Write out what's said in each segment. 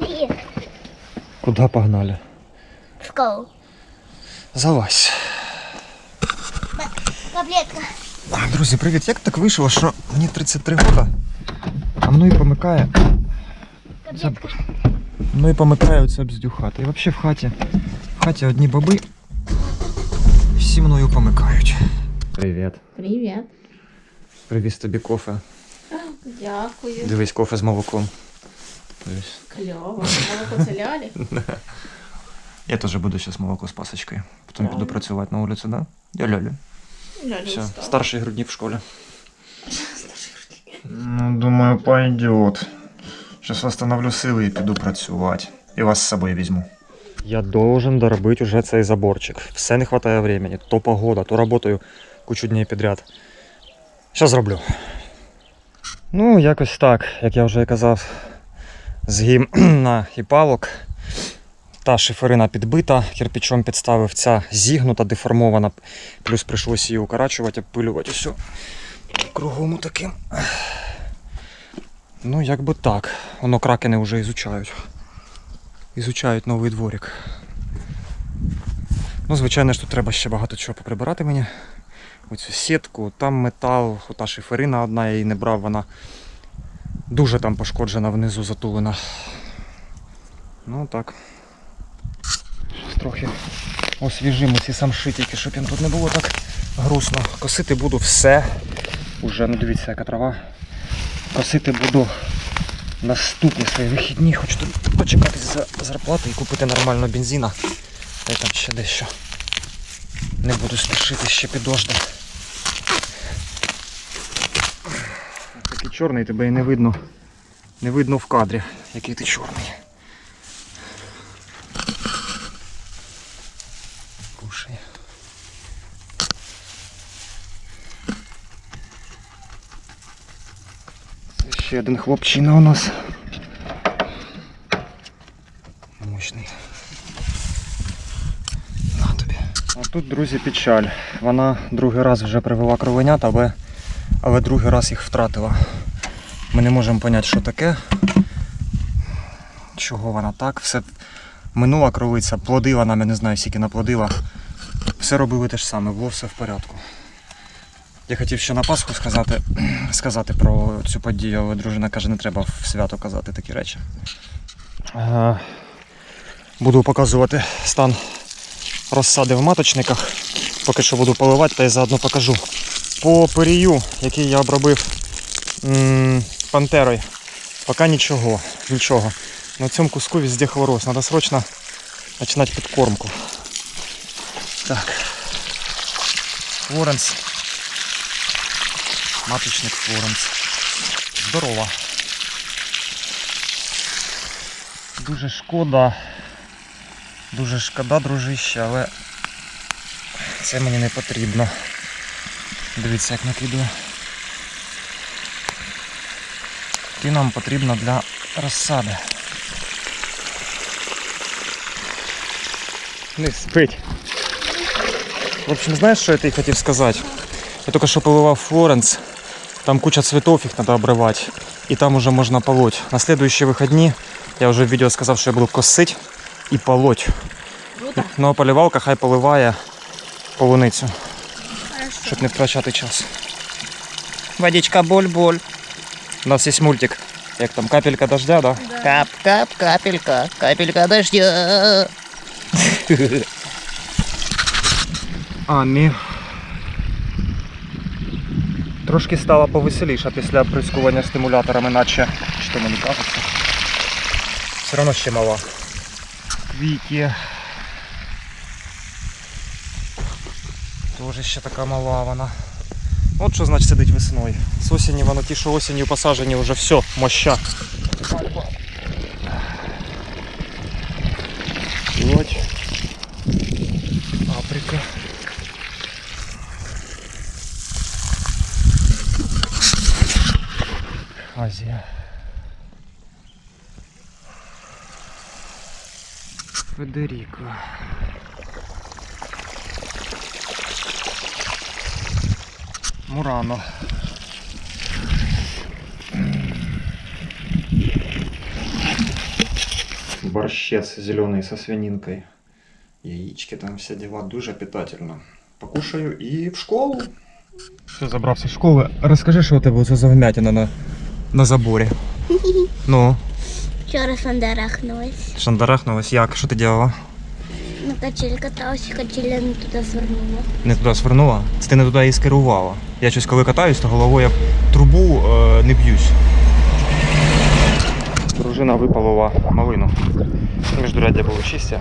Погнали Куди погнали? в школу. Залазь. Таблетка. Друзі, привіт. Як так вийшло, що мені 33 роки, а мною помикає. Таблетка. Мною помикає оця бздюхата. І взагалі в хаті. В хаті одні баби. Всі мною помикають. Привіт. Привіт. Привіз тобі кофе. Дякую. Дивись, кофе з молоком. Дивись. Кльово. Молоко це лялі? Я теж буду зараз молоко з пасочкою. Потім Правильно. піду працювати на вулицю, да? Я лялю. Все, старший грудник в школі. Ну, думаю, пойдет. Сейчас восстановлю силы и пойду працювати. І вас з собою візьму. Я должен доробити уже цей заборчик. Все не вистачає времени. То погода, то работаю кучу днів підряд. Що зроблю? Ну, якось так, як я вже казав, згім на і палок. Та шиферина підбита, кирпичом підставив, ця зігнута, деформована. Плюс прийшлося її укорачувати, обпилювати. Все. Кругом таким. Ну, як би так. Воно кракени вже ізучають. Ізучають новий дворик. Ну, звичайно ж, тут треба ще багато чого поприбирати мені. Оцю сітку, там метал, ота шиферина одна, я її не брав, вона дуже там пошкоджена внизу затулена. Ну так. Трохи освіжимо ці самшитики, щоб їм тут не було так грустно. Косити буду все. Уже, ну дивіться, яка трава. Косити буду наступні свої вихідні. Хочу тут почекати за зарплату і купити нормально бензина. Та й там ще дещо. Не буду спішити ще підожди. Такий чорний тебе і не видно. Не видно в кадрі, який ти чорний. Це ще один хлопчина у нас. Мощний. На тобі. А тут, друзі, печаль. Вона другий раз вже привела кровенят, але, але другий раз їх втратила. Ми не можемо зрозуміти, що таке. Чого вона так? Все минула кровиця, плодила нам, я не знаю, скільки наплодила. Все робили те ж саме, було все в порядку. Я хотів ще на Пасху сказати, сказати про цю подію, але дружина каже, не треба в свято казати такі речі. Е, Буду показувати стан розсади в маточниках. Поки що буду поливати та й заодно покажу. По перію, який я обробив м, пантерою, поки нічого, нічого. На цьому куску везде хворост. Треба срочно починати підкормку. Так. Флоренс. Маточник Флоренс. Здорова. Дуже шкода. Дуже шкода, дружище, але це мені не потрібно. Дивіться, як накидує. Ти нам потрібно для розсади. Не спить. В общем, знаешь, что я тебе хотел сказать? Я только что поливал Флоренс. Там куча цветов, их надо обрывать. И там уже можно полоть. На следующие выходни я уже в видео сказал, что я буду косить и полоть. Ну а поливалка хай поливає полуницю, щоб не втрачати час. Водичка боль-боль. У нас є мультик. Як там капелька дождя, да? Кап, кап, капелька, капелька дождя. Амі. Трошки стало повеселіше після оприскування стимуляторами, наче що мені кажеться. Все одно ще мала. Квіті. Тоже ще така мала вона. От що значить сидить весною. З осені воно ті, що осінню посаджені, вже все, моща. От. Паприка. Азія. Федеріко. Мурано. борщец зеленый со свининкой. Яички там все дела дуже питательно. Покушаю і в школу. Все, забрався з школи. Розкажи, що у тебе це за вмятина на, на заборі. Ну, Вчора шандарахнулась. шандарахнулась. Як? Що ти робила? На качелі каталася, качеля не туди звернула. Не туди свернула? Це ти не туди її скерувала. Я щось коли катаюсь, то головою трубу е, не б'юсь. Дружина випалила малину. Міждуряддя було чисте.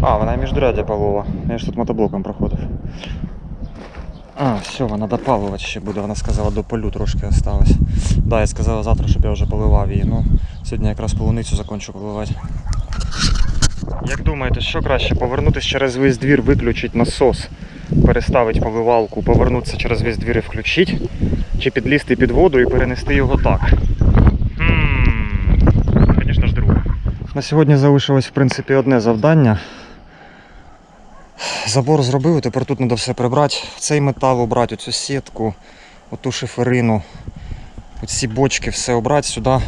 А, вона і міждуряддя полола. Я ж тут мотоблоком проходив. А, все, вона допалувати ще буде. Вона сказала, до полю трошки осталось. Да, я сказала завтра, щоб я вже поливав її. Ну, сьогодні якраз полуницю закончу поливати. Як думаєте, що краще? Повернутися через весь двір, виключити насос, переставити поливалку, повернутися через весь двір і включити? Чи підлізти під воду і перенести його так? Звісно ж, друге. На сьогодні залишилось, в принципі, одне завдання. Забор зробив, тепер тут треба все прибрати. Цей метал обрати, оцю сітку, оту шиферину, оці бочки, все обрати сюди.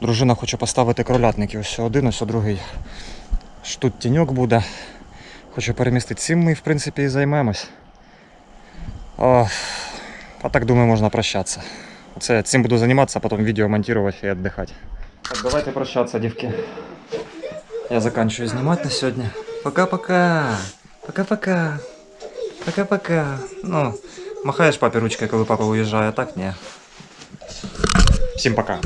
Дружина хоче поставити кролятники. Ось один, ось другий. Ж Тут тіньок буде. Хочу перемістити. Цим ми, в принципі, і займемось. А, а так думаю, можна прощатися. Це, цим буду займатися, а потім відео монтувати і віддихати. Так, давайте прощатися, дівки. Я заканчиваю знімати на сьогодні. Пока-пока. Пока-пока. Пока-пока. Ну, махаєш папі ручкою, коли папа уїжджає, а так ні. Всім пока.